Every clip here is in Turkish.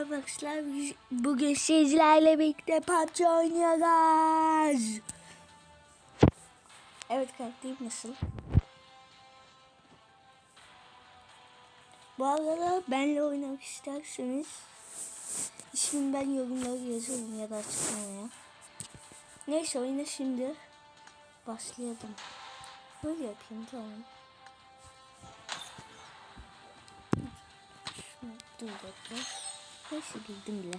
Arkadaşlar bugün sizlerle birlikte PUBG oynuyoruz. Evet karakterim nasıl? Bu arada benle oynamak isterseniz ismini ben yorumlara yazıyorum ya da açıklamaya. Neyse oyuna şimdi başlayalım. Böyle yapayım tamam. Şunu dur bakayım. Neyse girdim bile.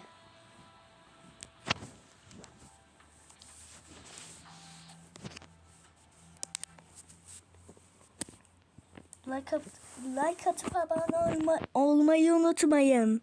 Like, at, like atıp abone olma, olmayı unutmayın.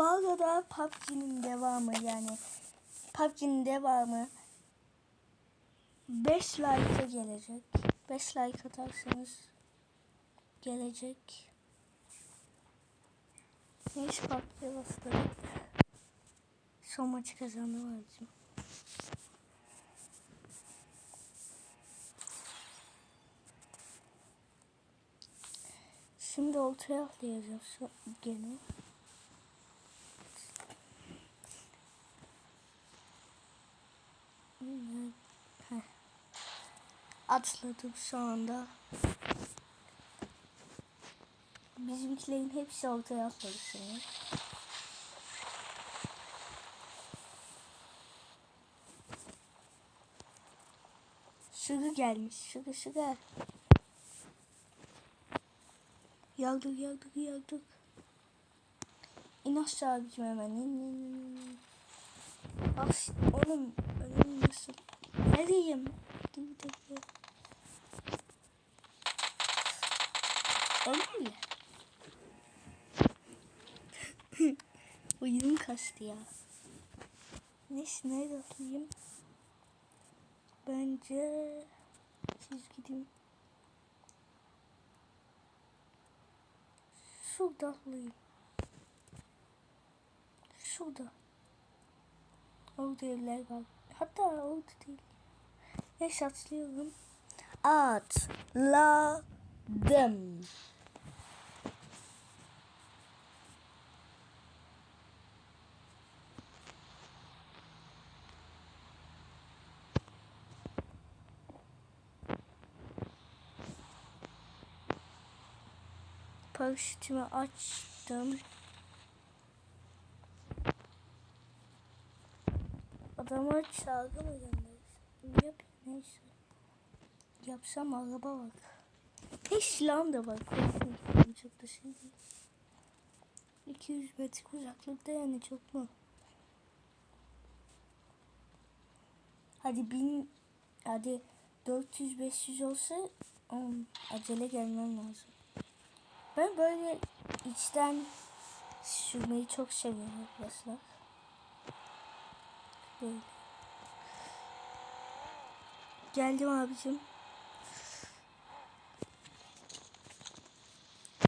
Bu arada PUBG'nin devamı yani PUBG'nin devamı 5 like'a gelecek. 5 like atarsanız gelecek. Neyse PUBG'ye bastırdık. Son maçı kazandım abicim. Şimdi oltaya atlayacağız gene. Atladım şu anda. Bizimkilerin hepsi ortaya atladı şimdi. Şıgı gelmiş. Şıgı şıgı. Yardık yardık yardık. İn aşağı abicim hemen. İn, in, in. Bak şi- oğlum önüm nasıl? Nereyim? Dur bir dakika. Öyle Uyum kastı ya. Neyse nerede atlayayım? Bence siz gidin. Şurada atlayayım. Şurada. Orada evler var. Hatta orada değil. Neyse atlıyorum. Atladım. Paraşütümü açtım. Adama çalgı mı gönderirsin? Yap neyse. Yapsam araba bak. Hiç silahım da var. Korkun çok da şey değil. 200 metre uzaklıkta yani çok mu? Hadi bin hadi 400-500 olsa um, acele gelmem lazım. Ben böyle içten sürmeyi çok seviyorum arkadaşlar. Böyle. Geldim abicim.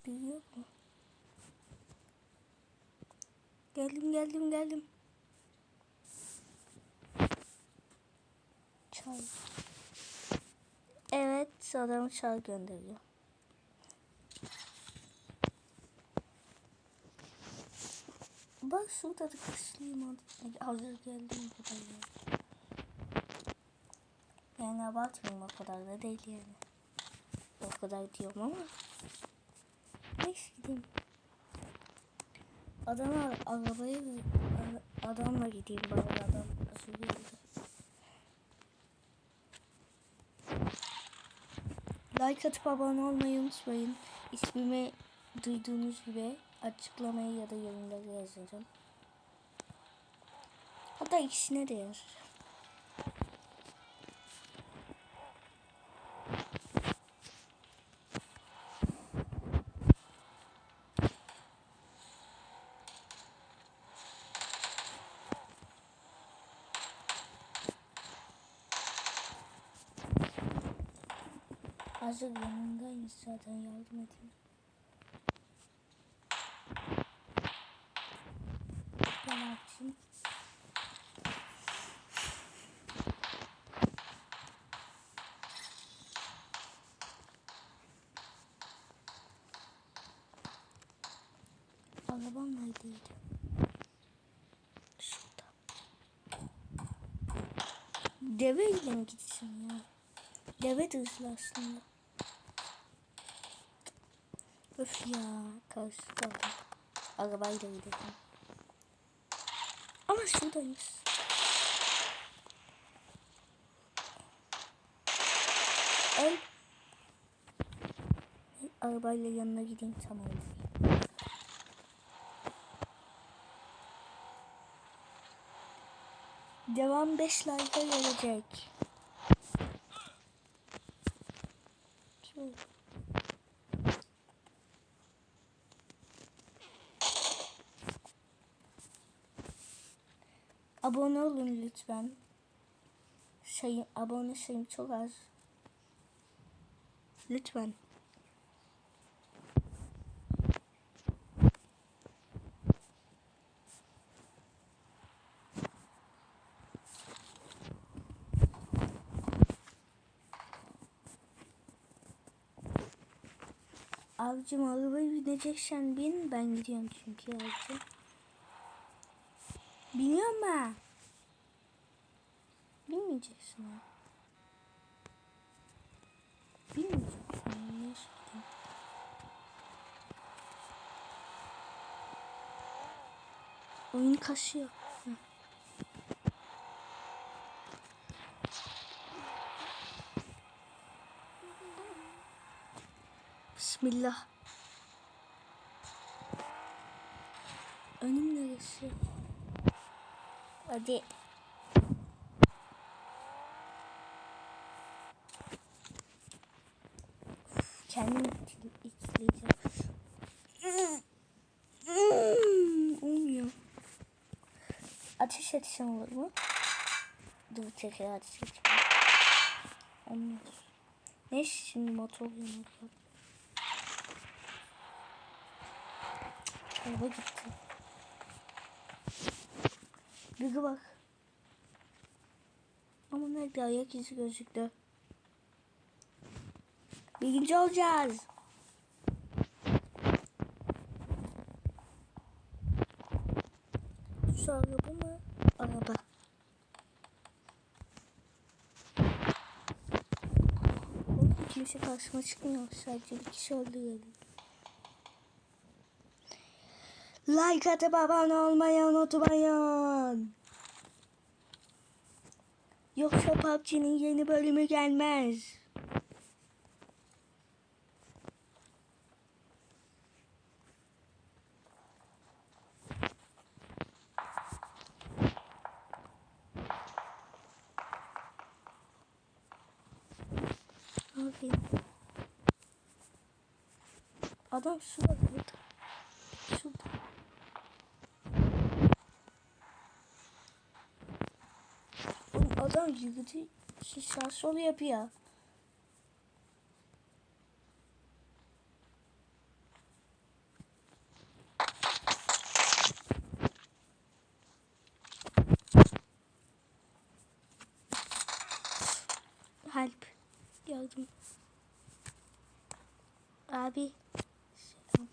Biliyor mu? Geldim geldim geldim. Çay. Evet adam çay gönderiyor. Bak şurada da kışlayayım hazır geldim bu kadar ya. Yani abartmayayım o kadar da değil yani. O kadar diyorum ama. Neyse gideyim. Adama arabayı ara- adamla gideyim bari adam geldi. Like atıp abone olmayı unutmayın. İsmimi duyduğunuz gibi açıklamayı ya da yorumları yazarım. Hatta ikisine de yazarım. Azıcık yanındayım zaten yardım edeyim. Arabam neredeydi? Şurada. Deve ile mi gitsin ya? Deve de hızlı aslında. Öf ya karşı. Arabayla gidelim. Ama şuradayız. El. Arabayla yanına gideyim tamam. Devam 5 like'a gelecek. Abone olun lütfen. Sayım, abone sayım çok az. Lütfen. Abicim arabaya bineceksen bin ben gidiyorum çünkü abicim. Biliyor musun? Bilmeyeceksin ha. Bilmeyeceksin. Ne söyleyeyim? Oyun kasıyor. Heh. Bismillah. Önüm neresi? Hadi. Kendim itil- itileyeceğim. Olmuyor. Ateş etsen olur mu? Dur tekrar ateş etmem. Olmuyor. Neyse şimdi motor yanıyor. Araba gitti. Bir bak. Ama nerede ayak izi gözüktü. Birinci olacağız. Şu araba mı? Araba. Kimse karşıma çıkmıyor. Sadece bir kişi öldürelim. Like atıp abone olmayı unutmayın. Yoksa PUBG'nin yeni bölümü gelmez. Abi. Adam şurada. Şurada. Oğlum adam sağ sol yapıyor. Help. Yardım. Abi. Selam.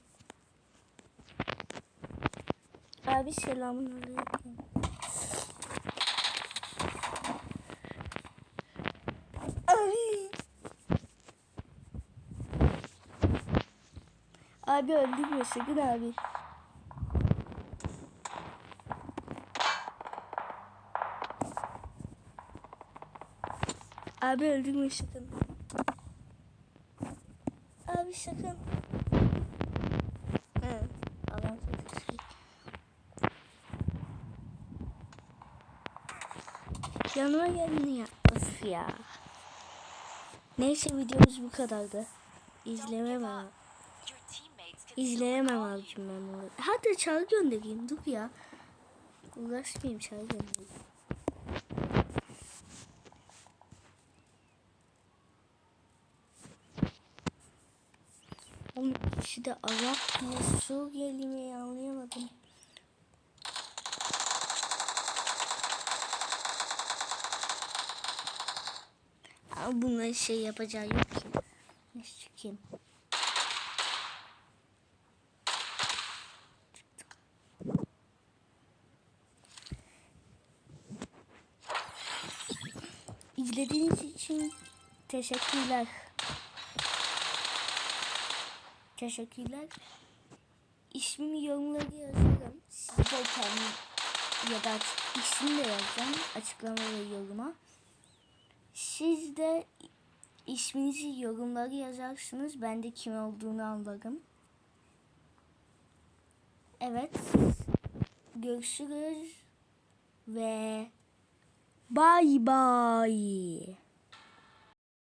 Abi selamun aleyküm. Abi. Abi öldürme sakın abi. Abi öldürme sakın. Abi sakın. Adam sesi. Yanıma gelin ya. Of ya. Neyse videomuz bu kadardı. İzlemem abi. İzleyemem abicim ben bunu. Hatta çağrı göndereyim. Dur ya. Uğraşmayayım çağrı göndereyim. Onun içi de Arap mı Suriyeli mi anlayamadım. Ama bunları şey yapacağı yok ki. Ne çıkayım. İzlediğiniz için teşekkürler. Teşekkürler. İsmimi yorumlara yazarım. Siz de kendi ya da ismini de yazacağım açıklama ve yoruma. Siz de isminizi yorumlara yazarsınız. Ben de kim olduğunu anlarım. Evet. Görüşürüz ve バイバイ。